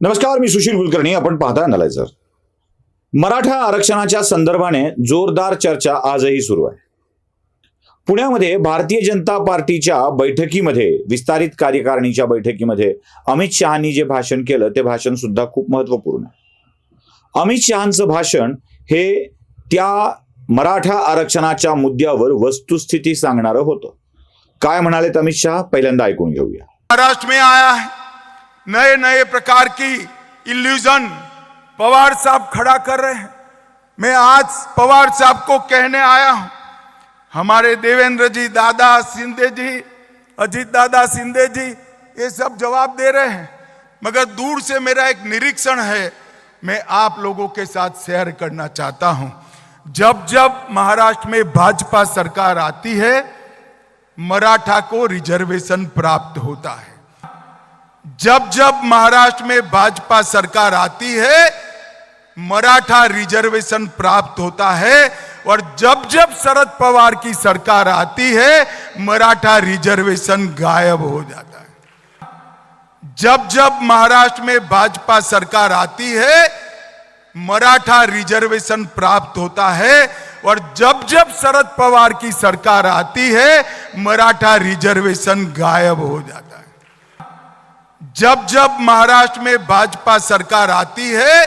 नमस्कार मी सुशील कुलकर्णी. आपण पाहता अनालायझर मराठा आरक्षणाच्या संदर्भाने जोरदार चर्चा आजही सुरू आहे. पुण्यामध्ये भारतीय जनता पार्टीच्या बैठकीमध्ये विस्तारित कार्यकारिणीच्या बैठकीमध्ये अमित शहानी जे भाषण केलं ते भाषण सुद्धा खूप महत्त्वपूर्ण आहे. अमित शहांचं भाषण हे त्या मराठा आरक्षणाच्या मुद्द्यावर वस्तुस्थिती सांगणारं होतं. काय म्हणालेत अमित शहा? पहिल्यांदा ऐकून घेऊया. महाराष्ट्र में आया है. नए नए प्रकार की इल्यूजन पवार साहब खड़ा कर रहे हैं। मैं आज पवार साहब को कहने आया हूँ। हमारे देवेंद्र जी, दादा सिंधे जी, अजीत दादा सिंधे जी, ये सब जवाब दे रहे हैं। मगर दूर से मेरा एक निरीक्षण है। मैं आप लोगों के साथ शेयर करना चाहता हूँ। जब जब महाराष्ट्र में भाजपा सरकार आती है, मराठा को रिजर्वेशन प्राप्त होता है। जब जब महाराष्ट्र में भाजपा सरकार आती है, मराठा रिजर्वेशन प्राप्त होता है और जब जब शरद पवार की सरकार आती है, मराठा रिजर्वेशन गायब हो जाता है। जब जब महाराष्ट्र में भाजपा सरकार आती है, मराठा रिजर्वेशन प्राप्त होता है और जब जब शरद पवार की सरकार आती है, मराठा रिजर्वेशन गायब हो जाता है। जब जब महाराष्ट्र में भाजपा सरकार आती है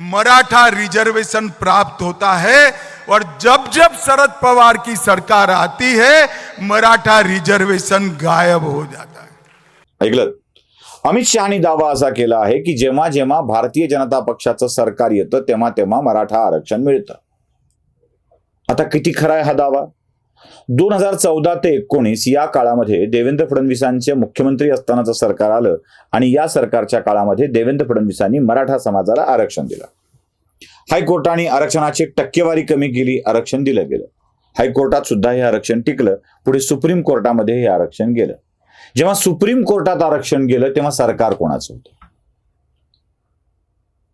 मराठा रिजर्वेशन प्राप्त होता है और जब जब शरद पवार की सरकार आती है मराठा रिजर्वेशन गायब हो जाता है। ऐकलं? अमित शहानी दावा असा केला आहे की जेव्हा जेव्हा भारतीय जनता पक्षाचं सरकार येतं तेव्हा तेव्हा मराठा आरक्षण मिळतं. आता किती खरा आहे हा दावा? दोन हजार चौदा ते एकोणीस या काळामध्ये देवेंद्र फडणवीसांचे मुख्यमंत्री असतानाचं सरकार आलं आणि या सरकारच्या काळामध्ये देवेंद्र फडणवीसांनी मराठा समाजाला आरक्षण दिलं. हायकोर्टाने आरक्षणाची टक्केवारी कमी केली आरक्षण दिलं गेलं. हायकोर्टात सुद्धा हे आरक्षण टिकलं पुढे सुप्रीम कोर्टामध्ये हे आरक्षण गेलं. जेव्हा सुप्रीम कोर्टात आरक्षण गेलं तेव्हा सरकार कोणाचं होतं?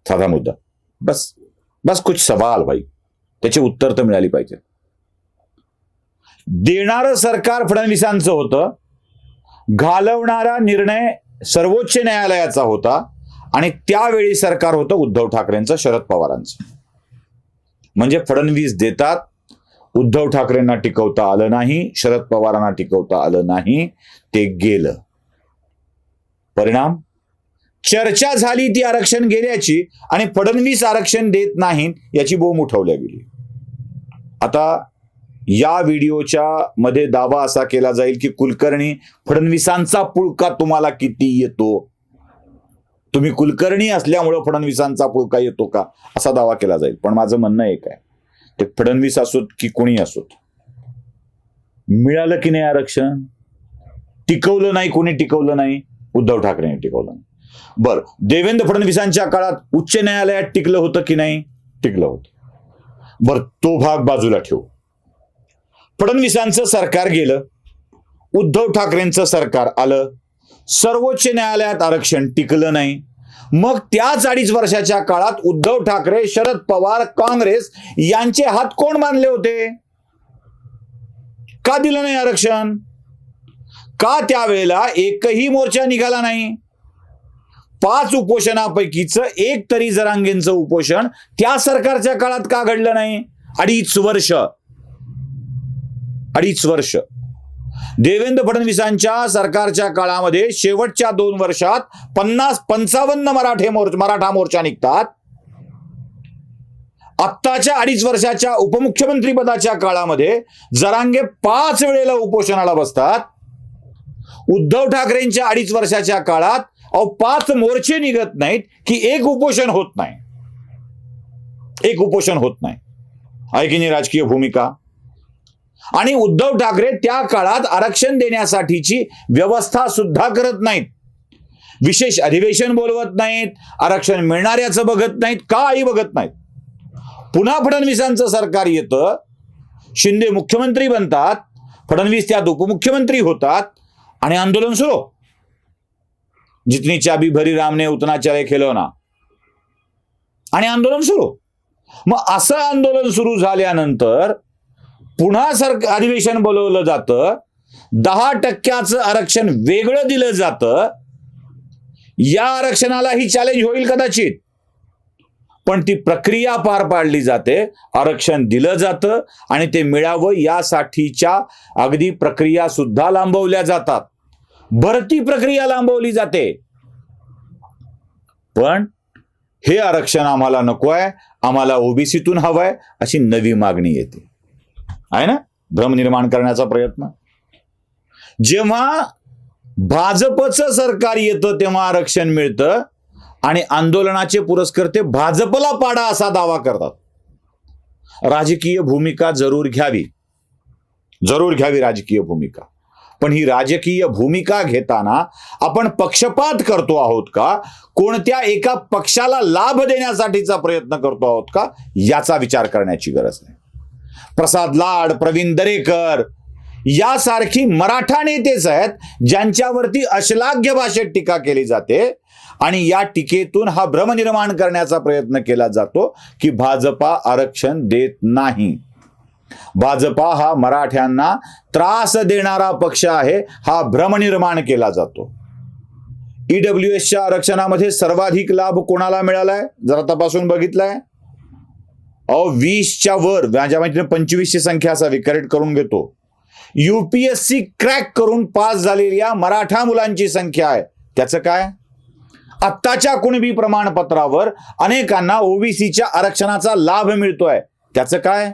साधा मुद्दा. बस बस कुछ सवाल भाई. त्याची उत्तर तर मिळाली पाहिजे देणारं सरकार फडणवीसांचं होतं. घालवणारा निर्णय सर्वोच्च न्यायालयाचा होता. आणि त्यावेळी सरकार होतं उद्धव ठाकरेंचं शरद पवारांचं. म्हणजे फडणवीस देतात उद्धव ठाकरेंना टिकवता आलं नाही शरद पवारांना टिकवता आलं नाही ते गेलं. परिणाम? चर्चा झाली ती आरक्षण गेल्याची आणि फडणवीस आरक्षण देत नाहीत याची बोंब उठवल्या गेली. आता या व्हिडिओच्या मध्ये दावा असा केला जाईल की कुलकर्णी फडणवीसांचा पुळका तुम्हाला किती येतो? तुम्ही कुलकर्णी असल्यामुळं फडणवीसांचा पुळका येतो का? असा दावा केला जाईल. पण माझं म्हणणं एक आहे. ते फडणवीस असोत की कोणी असोत? मिळालं की नाही आरक्षण? टिकवलं नाही कोणी टिकवलं नाही? उद्धव ठाकरेने टिकवलं नाही. बर देवेंद्र फडणवीसांच्या काळात उच्च न्यायालयात टिकलं होतं की नाही? टिकलं होतं. बर तो भाग बाजूला ठेवू. फडणवीसांचं सरकार गेलं उद्धव ठाकरेंचं सरकार आलं सर्वोच्च न्यायालयात आरक्षण टिकलं नाही. मग त्याच अडीच वर्षाच्या काळात उद्धव ठाकरे शरद पवार काँग्रेस यांचे हात कोण बांधले होते? का दिलं नाही आरक्षण? का त्यावेळेला एकही मोर्चा निघाला नाही? पाच उपोषणापैकीच एक तरी जरांगेंचं उपोषण त्या सरकारच्या काळात का घडलं नाही? अडीच वर्ष. अडीच वर्ष. देवेंद्र फडणवीसांच्या सरकारच्या काळामध्ये शेवटच्या दोन वर्षात पन्नास पंचावन्न मराठे मराठा मोर्चा निघतात. आत्ताच्या अडीच वर्षाच्या उपमुख्यमंत्री पदाच्या काळामध्ये जरांगे पाच वेळेला उपोषणाला बसतात. उद्धव ठाकरेंच्या अडीच वर्षाच्या काळात अहो पाच मोर्चे निघत नाहीत की एक उपोषण होत नाही. एक उपोषण होत नाही. ऐकिनी राजकीय भूमिका? आणि उद्धव ठाकरे त्या काळात आरक्षण देण्यासाठीची व्यवस्था सुद्धा करत नाहीत. विशेष अधिवेशन बोलवत नाहीत आरक्षण मिळणाऱ्याचं बघत नाहीत काही बघत नाहीत? पुन्हा फडणवीसांचं सरकार येतं शिंदे मुख्यमंत्री बनतात फडणवीस त्यात उपमुख्यमंत्री होतात आणि आंदोलन सुरू. जितनी चाबी भरी रामने उतना चले ना. आणि आंदोलन सुरू. मग असं आंदोलन सुरू झाल्यानंतर पुन्हा सर अधिवेशन बोलवलं जातं. दहा टक्क्याचं आरक्षण वेगळं दिलं जातं. या आरक्षणाला ही चॅलेंज होईल कदाचित. पण ती प्रक्रिया पार पाडली जाते. आरक्षण दिलं जातं आणि ते मिळावं यासाठीच्या अगदी प्रक्रिया सुद्धा लांबवल्या जातात. भरती प्रक्रिया लांबवली जाते. पण हे आरक्षण आम्हाला नको आहे आम्हाला ओबीसीतून हवंय अशी नवी मागणी येते. आहे ना? भ्रम निर्माण करण्याचा प्रयत्न. जेव्हा भाजपचं सरकार येतं तेव्हा आरक्षण मिळतं आणि आंदोलनाचे पुरस्कर्ते भाजपला पाडा असा दावा करतात. राजकीय भूमिका जरूर घ्यावी. जरूर घ्यावी राजकीय भूमिका. पण ही राजकीय भूमिका घेताना आपण पक्षपात करतो आहोत का? कोणत्या एका पक्षाला लाभ देण्यासाठीचा प्रयत्न करतो आहोत का? याचा विचार करण्याची गरज नाही. प्रसाद लाड प्रवीण दरेकर. यासारखी मराठा नेतेच आहेत ज्यांच्यावरती अश्लाघ्य भाषेत टीका केली जाते आणि या टीकेतून हा भ्रम निर्माण करण्याचा प्रयत्न केला जातो की भाजपा आरक्षण देत नाही. भाजपा हा मराठ्यांना त्रास देणारा पक्ष आहे हा भ्रम निर्माण केला जातो. ईडब्ल्यू एसच्या आरक्षणामध्ये सर्वाधिक लाभ कोणाला मिळालाय? जरा तपासून बघितलाय? अहो वीसच्या वर माझ्या माहितीने पंचवीसची संख्या असावी करेक्ट करून घेतो. युपीएससी क्रॅक करून पास झालेल्या मराठा मुलांची संख्या आहे. त्याचं काय? आत्ताच्या कुणबी प्रमाणपत्रावर अनेकांना ओबीसीच्या आरक्षणाचा लाभ मिळतोय. त्याचं काय?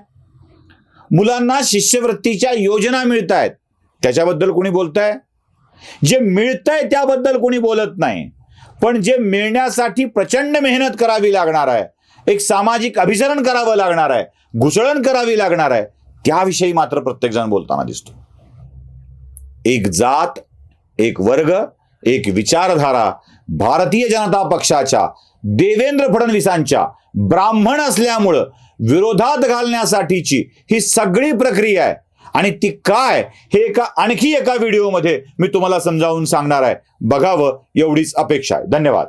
मुलांना शिष्यवृत्तीच्या योजना मिळत आहेत त्याच्याबद्दल कोणी बोलतंय? जे मिळतंय त्याबद्दल कोणी बोलत नाही. पण जे मिळण्यासाठी प्रचंड मेहनत करावी लागणार आहे. एक सामाजिक अभिसरण करावं लागणार आहे घुसळण करावी लागणार आहे त्याविषयी मात्र प्रत्येकजण बोलताना दिसतो. एक जात एक वर्ग एक विचारधारा भारतीय जनता पक्षाच्या देवेंद्र फडणवीसांच्या ब्राह्मण असल्यामुळं विरोधात घालण्यासाठीची ही सगळी प्रक्रिया आहे. आणि ती काय हे एका आणखी एका व्हिडिओमध्ये मी तुम्हाला समजावून सांगणार आहे. बघावं एवढीच अपेक्षा आहे. धन्यवाद.